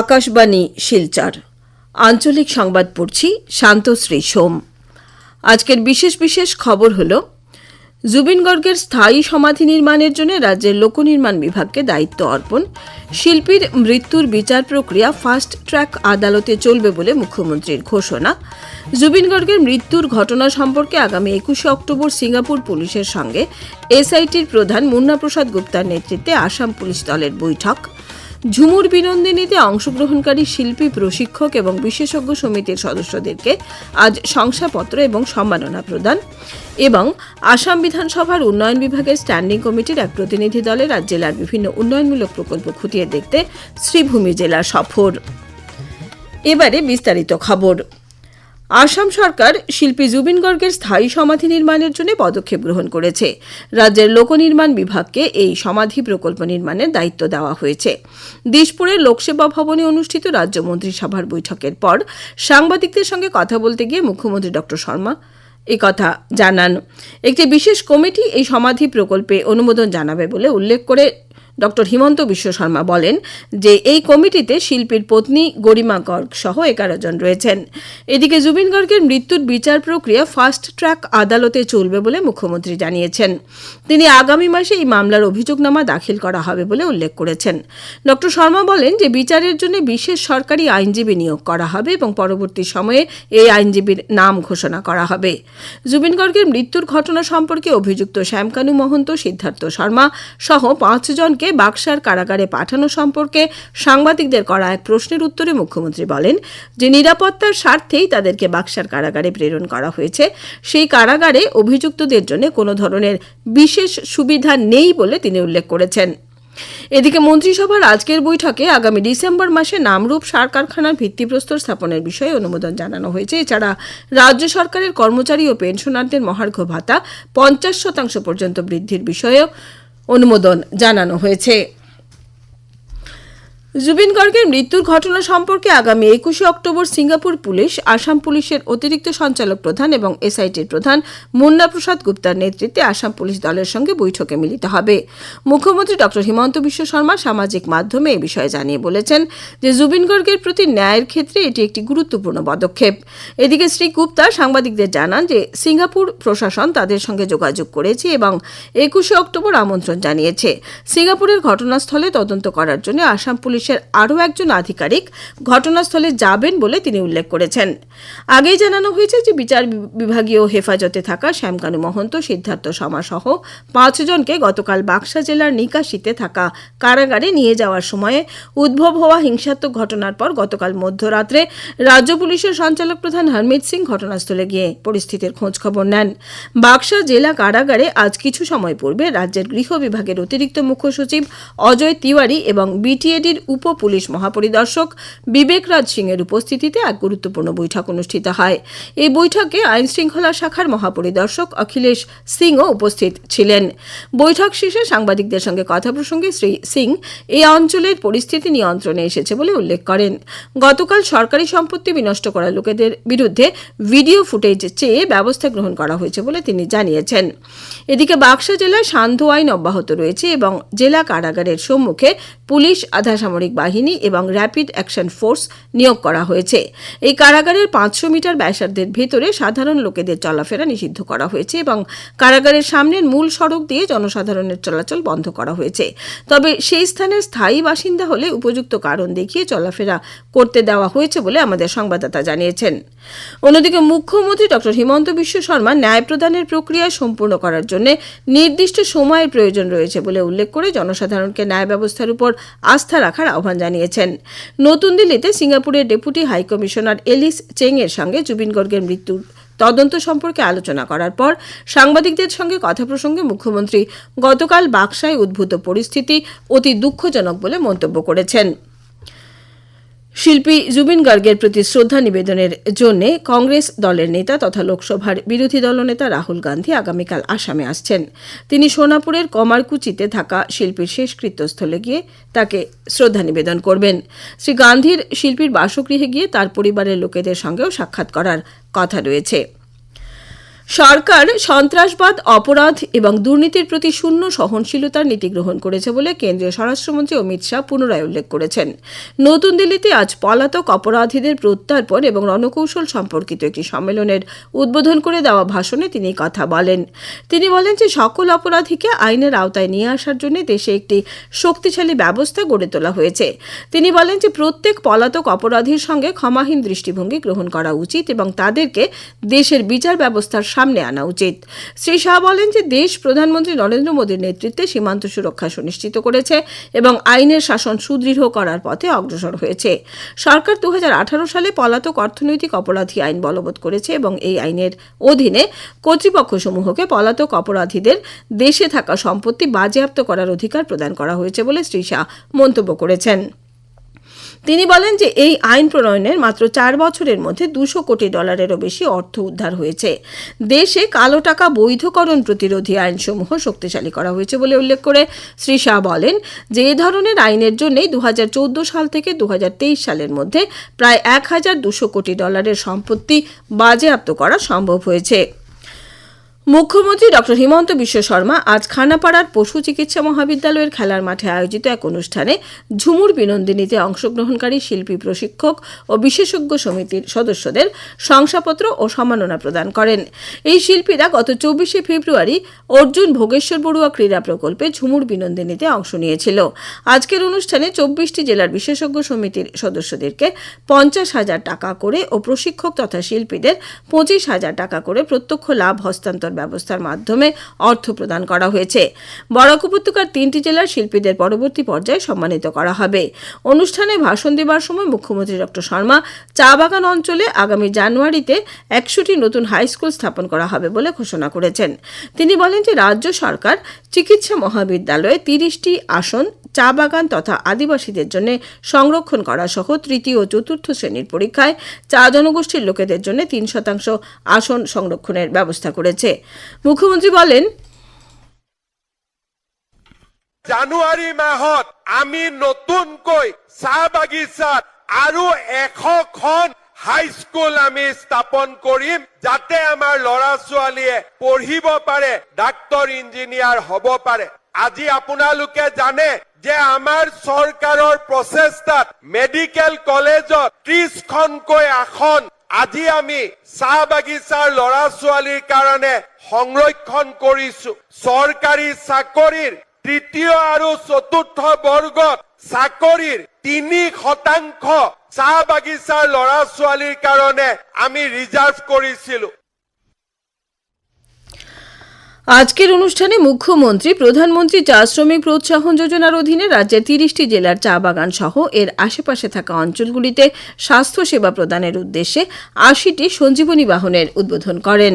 আকাশবাণী, শিলচর। আঞ্চলিক সংবাদ পড়ছি শান্তশ্রী সোম। আজকের বিশেষ বিশেষ খবর হল জুবিন গর্গের স্থায়ী সমাধি নির্মাণের জন্য রাজ্যের লোকনির্মাণ বিভাগকে দায়িত্ব অর্পণ। শিল্পীর মৃত্যুর বিচার প্রক্রিয়া ফাস্ট ট্র্যাক আদালতে চলবে বলে মুখ্যমন্ত্রীর ঘোষণা। জুবিন গর্গের মৃত্যুর ঘটনা সম্পর্কে আগামী একুশে অক্টোবর সিঙ্গাপুর পুলিশের সঙ্গে এসআইটির প্রধান মুন্না প্রসাদ গুপ্তার নেতৃত্বে আসাম পুলিশ দলের বৈঠক। ঝুমুর বিনন্দিনীতে অংশগ্রহণকারী শিল্পী, প্রশিক্ষক এবং বিশেষজ্ঞ সমিতির সদস্যদেরকে আজ শংসাপত্র এবং সম্মাননা প্রদান এবং আসাম বিধানসভার উন্নয়ন বিভাগের স্ট্যান্ডিং কমিটির এক প্রতিনিধি দলের আজ জেলার বিভিন্ন উন্নয়নমূলক প্রকল্প খতিয়ে দেখতে শ্রীভূমি জেলা সফর। এবারে বিস্তারিত খবর। আসাম সরকার শিল্পী জুবিন গর্গের স্থায়ী সমাধি নির্মাণের জন্য পদক্ষেপ গ্রহণ করেছে। রাজ্যের লোকনির্মাণ বিভাগকে এই সমাধি প্রকল্প নির্মাণের দায়িত্ব দেওয়া হয়েছে। দিশপুরের লোকসেবা ভবনে অনুষ্ঠিত রাজ্য মন্ত্রিসভার বৈঠকের পর সাংবাদিকদের সঙ্গে কথা বলতে গিয়ে মুখ্যমন্ত্রী ডক্টর শর্মা কথা জানান। একটি বিশেষ কমিটি এই সমাধি প্রকল্পে অনুমোদন জানাবে বলে উল্লেখ করে ডক্টর হিমন্ত বিশ্ব শর্মা বলেন যে এই কমিটিতে শিল্পীর পত্নী গরিমা গর্গ সহ এগারো জন রয়েছেন। এদিকে জুবিন গর্গের মৃত্যুর বিচার প্রক্রিয়া ফাস্ট ট্র্যাক আদালতে চলবে বলে মুখ্যমন্ত্রী জানিয়েছেন। তিনি আগামী মাসে এই মামলার অভিযোগনামা দাখিল করা হবে বলে উল্লেখ করেছেন। ডক্টর শর্মা বলেন যে বিচারের জন্য বিশেষ সরকারি আইনজীবী নিয়োগ করা হবে এবং পরবর্তী সময়ে এই আইনজীবীর নাম ঘোষণা করা হবে। জুবিন গর্গের মৃত্যুর ঘটনা সম্পর্কে অভিযুক্ত শ্যামকানু মহন্ত, সিদ্ধার্থ শর্মা সহ পাঁচজনকে বাক্সার কারাগারে পাঠানো সম্পর্কে সাংবাদিকদের করা এক প্রশ্নের উত্তরে মুখ্যমন্ত্রী বলেন যে নিরাপত্তার স্বার্থেই তাদেরকে বাক্সার কারাগারে প্রেরণ করা হয়েছে। সেই কারাগারে অভিযুক্তদের জন্য কোনো ধরনের বিশেষ সুবিধা নেই বলে তিনি উল্লেখ করেছেন। এদিকে মন্ত্রিসভার আজকের বৈঠকে আগামী ডিসেম্বর মাসে নামরূপ সার কারখানার ভিত্তিপ্রস্তর স্থাপনের বিষয়ে অনুমোদন জানানো হয়েছে। এছাড়া রাজ্য সরকারের কর্মচারী ও পেনশনারদের মহার্ঘ ভাতা পঞ্চাশ শতাংশ পর্যন্ত বৃদ্ধির বিষয়েও অনুমোদন জানানো হয়েছে। জুবিন গর্গের মৃত্যুর ঘটনা সম্পর্কে আগামী একুশে অক্টোবর সিঙ্গাপুর পুলিশ, আসাম পুলিশের অতিরিক্ত সঞ্চালক প্রধান এবং এসআইটির প্রধান মুন্না প্রসাদ গুপ্তার নেতৃত্বে আসাম পুলিশ দলের সঙ্গে বৈঠকে মিলিত হবে। মুখ্যমন্ত্রী ডক্টর হিমন্ত বিশ্ব শর্মা সামাজিক মাধ্যমে এ বিষয়ে জানিয়ে বলেছেন যে জুবিন গর্গের প্রতি ন্যায়ের ক্ষেত্রে এটি একটি গুরুত্বপূর্ণ পদক্ষেপ। এদিকে শ্রী গুপ্তা সাংবাদিকদের জানান যে সিঙ্গাপুর প্রশাসন তাদের সঙ্গে যোগাযোগ করেছে এবং একুশে অক্টোবর আমন্ত্রণ জানিয়েছে। সিঙ্গাপুরের ঘটনাস্থলে তদন্ত করার জন্য আসাম পুলিশের আরও একজন আধিকারিক ঘটনাস্থলে যাবেন বলে তিনি উল্লেখ করেছেন। আগেই জানানো হয়েছে যে বিচার বিভাগীয় হেফাজতে থাকা শ্যামকানু মহন্ত, সিদ্ধার্থ শর্মা সহ পাঁচজনকে গতকাল বাক্সা জেলার নিকাশিতে থাকা কারাগারে নিয়ে যাওয়ার সময়ে উদ্ভব হওয়া হিংসাত্মক ঘটনার পর গতকাল মধ্যরাত্রে রাজ্য পুলিশের সঞ্চালক প্রধান হরমিত সিং ঘটনাস্থলে গিয়ে পরিস্থিতির খোঁজ খবর নেন। বাক্সা জেলা কারাগারে আজ কিছু সময় পূর্বে রাজ্যের গৃহ বিভাগের অতিরিক্ত মুখ্য সচিব অজয় তিওয়ারি এবং বিটিএডির উপ পুলিশ মহাপরিদর্শক বিবেক রাজ সিং এর উপস্থিতিতে এক গুরুত্বপূর্ণ বৈঠক অনুষ্ঠিত হয়। এই বৈঠকে আইন শৃঙ্খলা শাখার মহাপরিদর্শক অখিলেশ সিংও উপস্থিত ছিলেন। বৈঠক শেষে সাংবাদিকদের সঙ্গে কথা প্রসঙ্গে শ্রী সিং এই অঞ্চলের পরিস্থিতি নিয়ন্ত্রণে এসেছে বলে উল্লেখ করেন। গতকাল সরকারি সম্পত্তি বিনষ্ট করা লোকেদের বিরুদ্ধে ভিডিও ফুটেজ চেয়ে ব্যবস্থা গ্রহণ করা হয়েছে বলে তিনি জানিয়েছেন। এদিকে বাক্সা জেলায় সান্ধ্য আইন অব্যাহত রয়েছে এবং জেলা কারাগারের সম্মুখে পুলিশ আধা সামরিক বাহিনী এবং র্যাপিড অ্যাকশন ফোর্স নিয়োগ করা হয়েছে। এই কারাগারের পাঁচশো মিটার ব্যাসার্ধের ভেতরে সাধারণ লোকেদের চলাফেরা নিষিদ্ধ করা হয়েছে এবং কারাগারের সামনের মূল সড়ক দিয়ে জনসাধারণের চলাচল বন্ধ করা হয়েছে। তবে সেই স্থানের স্থায়ী বাসিন্দা হলে উপযুক্ত কারণ দেখিয়ে চলাফেরা করতে দেওয়া হয়েছে বলে আমাদের সংবাদদাতা জানিয়েছেন। অন্যদিকে মুখ্যমন্ত্রী ডক্টর হিমন্ত বিশ্ব শর্মা ন্যায় প্রদানের প্রক্রিয়া সম্পূর্ণ করার জন্য নির্দিষ্ট সময়ের প্রয়োজন রয়েছে বলে উল্লেখ করে জনসাধারণকে ন্যায় ব্যবস্থার উপর আস্থা রাখার আহ্বান জানিয়েছেন। নতুন দিল্লিতে সিঙ্গাপুরের ডেপুটি হাইকমিশনার এলিস চেং এর সঙ্গে জুবিন গর্গের মৃত্যুর তদন্ত সম্পর্কে আলোচনা করার পর সাংবাদিকদের সঙ্গে কথা প্রসঙ্গে মুখ্যমন্ত্রী গতকাল বাক্সায় উদ্ভূত পরিস্থিতি অতি দুঃখজনক বলে মন্তব্য করেছেন। শিল্পী জুবিন গার্গের প্রতি শ্রদ্ধা নিবেদনের জন্য কংগ্রেস দলের নেতা তথা লোকসভার বিরোধী দলনেতা রাহুল গান্ধী আগামীকাল আসামে আসছেন। তিনি সোনাপুরের কমারকুচিতে থাকা শিল্পীর শেষকৃত্যস্থলে গিয়ে তাকে শ্রদ্ধা নিবেদন করবেন। শ্রী গান্ধীর শিল্পীর বাসগৃহে গিয়ে তার পরিবারের লোকেদের সঙ্গেও সাক্ষাৎ করার কথা রয়েছে। সরকার সন্ত্রাসবাদ, অপরাধ এবং দুর্নীতির প্রতি শূন্য সহনশীলতার নীতি গ্রহণ করেছে বলে কেন্দ্রীয় স্বরাষ্ট্রমন্ত্রী অমিত শাহ পুনরায় উল্লেখ করেছেন। নতুন দিল্লিতে আজ পলাতক অপরাধীদের প্রত্যার্পণ এবং রণকৌশল সম্পর্কিত একটি সম্মেলনের উদ্বোধন করে দেওয়া ভাষণে তিনি কথা বলেন। তিনি বলেন যে সকল অপরাধীকে আইনের আওতায় নিয়ে আসার জন্য দেশে একটি শক্তিশালী ব্যবস্থা গড়ে তোলা হয়েছে। তিনি বলেন যে প্রত্যেক পলাতক অপরাধীর সঙ্গে ক্ষমাহীন দৃষ্টিভঙ্গি গ্রহণ করা উচিত এবং তাদেরকে দেশের বিচার ব্যবস্থার সামনে আনা উচিত। শ্রী শাহ বলেন যে, দেশ প্রধানমন্ত্রী নরেন্দ্র মোদীর নেতৃত্বে সীমান্ত সুরক্ষা সুনিশ্চিত করেছে এবং আইনের শাসন সুদৃঢ় করার পথে অগ্রসর হয়েছে। সরকার দু হাজার আঠারো সালে পলাতক অর্থনৈতিক অপরাধী আইন বলবৎ করেছে এবং এই আইনের অধীনে কর্তৃপক্ষসমূহকে পলাতক অপরাধীদের দেশে থাকা সম্পত্তি বাজেয়াপ্ত করার অধিকার প্রদান করা হয়েছে বলে শ্রী শাহ মন্তব্য করেছেন। তিনি বলেন যে এই আইন প্রণয়নের মাত্র চার বছরের মধ্যে দুশো কোটি ডলারেরও বেশি অর্থ উদ্ধার হয়েছে। দেশে কালো টাকা বৈধকরণ প্রতিরোধী আইনসমূহ শক্তিশালী করা হয়েছে বলে উল্লেখ করে শ্রী শাহ বলেন যে এ ধরনের আইনের জন্যই দু হাজার চৌদ্দ সাল থেকে দু হাজার তেইশ সালের মধ্যে প্রায় এক হাজার দুশো কোটি ডলারের সম্পত্তি বাজেয়াপ্ত করা সম্ভব হয়েছে। মুখ্যমন্ত্রী ডক্টর হিমন্ত বিশ্ব শর্মা আজ খানাপাড়ার পশু চিকিৎসা মহাবিদ্যালয়ের খেলার মাঠে আয়োজিত এক অনুষ্ঠানে ঝুমুর বিনন্দিনীতে অংশগ্রহণকারী শিল্পী প্রশিক্ষক ও বিশেষজ্ঞ সমিতির সদস্যদের শংসাপত্র ও সম্মাননা প্রদান করেন। এই শিল্পীরা গত চব্বিশে ফেব্রুয়ারি অর্জুন ভোগেশ্বর বড়ুয়া ক্রীড়া প্রকল্পে ঝুমুর বিনন্দিনীতে অংশ নিয়েছিল। আজকের অনুষ্ঠানে চব্বিশটি জেলার বিশেষজ্ঞ সমিতির সদস্যদেরকে পঞ্চাশ হাজার টাকা করে ও প্রশিক্ষক তথা শিল্পীদের পঁচিশ হাজার টাকা করে প্রত্যক্ষ লাভ হস্তান্তর ব্যবস্থার মাধ্যমে অর্থ প্রদান করা হয়েছে। বরাক উপত্যকার তিনটি জেলার শিল্পীদের পরবর্তী পর্যায়ে সম্মানিত করা হবে। অনুষ্ঠানে ভাষণ দেবার সময় মুখ্যমন্ত্রী ডক্টর শর্মা চা বাগান অঞ্চলে আগামী জানুয়ারিতে একশোটি নতুন হাই স্কুল স্থাপন করা হবে বলে ঘোষণা করেছেন। তিনি বলেন যে রাজ্য সরকার চিকিৎসা মহাবিদ্যালয়ে তিরিশটি আসন চা বাগান তথা আদিবাসীদের জন্য সংরক্ষণ করা সহ তৃতীয় ও চতুর্থ শ্রেণির পরীক্ষায় চা জনগোষ্ঠীর লোকেদের জন্য তিন শতাংশ আসন সংরক্ষণের ব্যবস্থা করেছে। মুখ্যমন্ত্ৰী বলেন জানুৱাৰী মাহত আমি নতুনকৈ চাহ বাগিচাত আৰু এশখন হাইস্কুল আমি স্থাপন কৰিম যাতে আমাৰ ল'ৰা ছোৱালীয়ে পঢ়িব পাৰে, ডাক্তৰ, ইঞ্জিনিয়াৰ হ'ব পাৰে। আজি আপোনালোকে জানে যে আমাৰ চৰকাৰৰ প্ৰচেষ্টাত মেডিকেল কলেজত ত্ৰিশখনকৈ আসন, আজি আমি চাহ বাগিচাৰ ল'ৰা ছোৱালীৰ কাৰণে সংৰক্ষণ কৰিছো। চৰকাৰী চাকৰিৰ তৃতীয় আৰু চতুৰ্থ বৰ্গত চাকৰিৰ তিনি শতাংশ চাহ বাগিচাৰ ল'ৰা ছোৱালীৰ কাৰণে আমি ৰিজাৰ্ভ কৰিছিলো। আজকের অনুষ্ঠানে মুখ্যমন্ত্রী, প্রধানমন্ত্রী চা শ্রমিক প্রোৎসাহন যোজনার অধীনে রাজ্যের তিরিশটি জেলার চা বাগান সহ এর আশেপাশে থাকা অঞ্চলগুলিতে স্বাস্থ্যসেবা প্রদানের উদ্দেশ্যে আশিটি সঞ্জীবনী বাহনের উদ্বোধন করেন।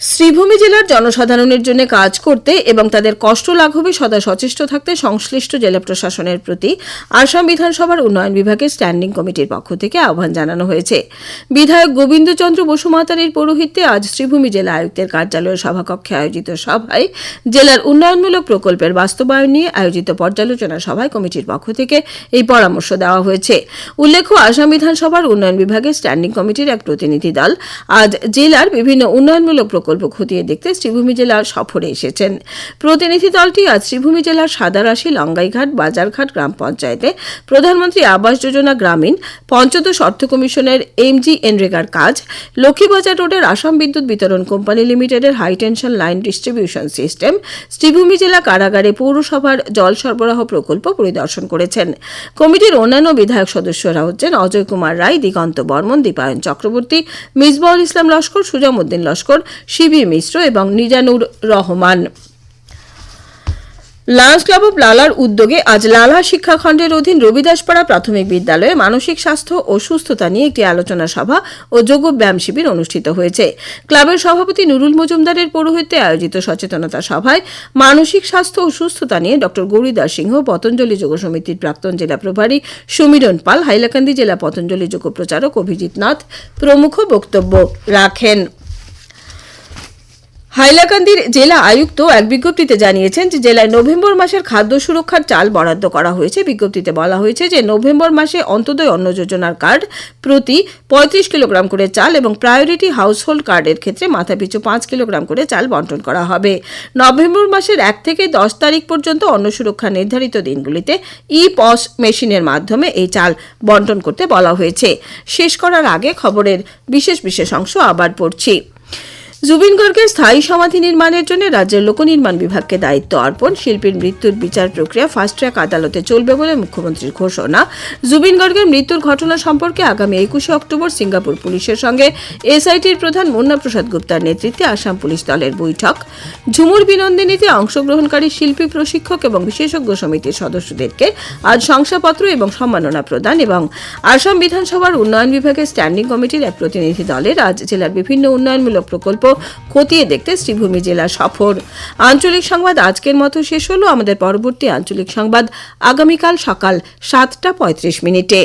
শ্রীভূমি জেলার জনসাধারণের জন্য কাজ করতে এবং তাদের কষ্ট লাঘবে সদা সচেষ্ট থাকতে সংশ্লিষ্ট জেলা প্রশাসনের প্রতি আসাম বিধানসভার উন্নয়ন বিভাগের স্ট্যান্ডিং কমিটির পক্ষ থেকে আহ্বান জানানো হয়েছে। বিধায়ক গোবিন্দচন্দ্র বসু মাতারির পৌরোহিত্যে আজ শ্রীভূমি জেলা আয়ুক্তের কার্যালয়ের সভাকক্ষে আয়োজিত সভায় জেলার উন্নয়নমূলক প্রকল্পের বাস্তবায়ন নিয়ে আয়োজিত পর্যালোচনা সভায় কমিটির পক্ষ থেকে এই পরামর্শ দেওয়া হয়েছে। উল্লেখ্য, আসাম বিধানসভার উন্নয়ন বিভাগের স্ট্যান্ডিং কমিটির এক প্রতিনিধি দল আজ জেলার বিভিন্ন উন্নয়নমূলক প্রকল্প খতিয়ে দেখতে শ্রীভূমি জেলা সফরে এসেছেন। প্রতিনিধি দলটি আজ শ্রীভূমি জেলার সাদারাশি, লঙ্গাইঘাট, বাজারঘাট গ্রাম পঞ্চায়েতে প্রধানমন্ত্রী আবাস যোজনা গ্রামীণ, পঞ্চদশ অর্থ কমিশনের এমজি এনরেগার কাজ, লক্ষ্মীবাজার রোডের আসাম বিদ্যুৎ বিতরণ কোম্পানি লিমিটেডের high tension line distribution system, Sribhumi জেলা কারাগারে পৌরসভার জল সরবরাহ প্রকল্প পরিদর্শন করেছেন। কমিটির অন্যান্য বিধায়ক সদস্যরা হচ্ছেন অজয় কুমার রায়, দিগন্ত বর্মন, দীপায়ন চক্রবর্তী, মিসবাউল ইসলাম লস্কর, সুজামুদ্দিন লস্কর শিবি মিশ্র এবং Nijanur Rahman. Lions Club of লালার উদ্যোগে আজ লালা শিক্ষাখণ্ডের অধীন রবিদাসপাড়া প্রাথমিক বিদ্যালয়ে মানসিক স্বাস্থ্য ও সুস্থতা নিয়ে একটি আলোচনা সভা ও যোগ ব্যায়াম শিবির অনুষ্ঠিত হয়েছে। ক্লাবের সভাপতি নুরুল মজুমদারের পৌরোহিত্যে আয়োজিত সচেতনতা সভায় মানসিক স্বাস্থ্য ও সুস্থতা নিয়ে ডক্টর গৌরীদাস সিংহ, পতঞ্জলি যোগ সমিতির প্রাক্তন জেলা প্রভারী সমীরণ পাল, হাইলাকান্দি জেলা পতঞ্জলি যোগ প্রচারক অভিজিৎ নাথ প্রমুখ বক্তব্য রাখেন। হাইলাকান্দির জেলা আয়ুক্ত এক বিজ্ঞপ্তিতে জানিয়েছেন যে জেলায় নভেম্বর মাসের খাদ্য সুরক্ষার চাল বরাদ্দ করা হয়েছে। বিজ্ঞপ্তিতে বলা হয়েছে যে নভেম্বর মাসে অন্তদয় অন্ন যোজনার কার্ড প্রতি পঁয়ত্রিশ কিলোগ্রাম করে চাল এবং প্রায়োরিটি হাউসহোল্ড কার্ডের ক্ষেত্রে মাথাপিছু পাঁচ কিলোগ্রাম করে চাল বন্টন করা হবে। নভেম্বর মাসের এক থেকে দশ তারিখ পর্যন্ত অন্ন সুরক্ষা নির্ধারিত দিনগুলিতে ই পস মেশিনের মাধ্যমে এই চাল বন্টন করতে বলা হয়েছে। শেষ করার আগে খবরের বিশেষ বিশেষ অংশ আবার পড়ছি। জুবিন গর্গের স্থায়ী সমাধি নির্মাণের জন্য রাজ্যের লোকনির্মাণ বিভাগকে দায়িত্ব অর্পণ। শিল্পীর মৃত্যুর বিচার প্রক্রিয়া ফাস্ট ট্র্যাক আদালতে চলবে বলে মুখ্যমন্ত্রীর ঘোষণা। জুবিন গর্গের মৃত্যুর ঘটনা সম্পর্কে আগামী একুশে অক্টোবর সিঙ্গাপুর পুলিশের সঙ্গে এসআইটির প্রধান মুন্না প্রসাদ গুপ্তার নেতৃত্বে আসাম পুলিশ দলের বৈঠক। ঝুমুর বিনন্দিনীতে অংশগ্রহণকারী শিল্পী প্রশিক্ষক এবং বিশেষজ্ঞ সমিতির সদস্যদেরকে আজ শংসাপত্র এবং সম্মাননা প্রদান এবং আসাম বিধানসভার উন্নয়ন বিভাগের স্ট্যান্ডিং কমিটির এক প্রতিনিধি দলের আজ জেলার বিভিন্ন উন্নয়নমূলক প্রকল্প খতিয়ে দেখতে শ্রীভূমি জেলা সফর। আঞ্চলিক সংবাদ আজকের মতো শেষ হলো। আমাদের পরবর্তী আঞ্চলিক সংবাদ আগামীকাল সকাল সাতটা পঁয়ত্রিশ মিনিটে।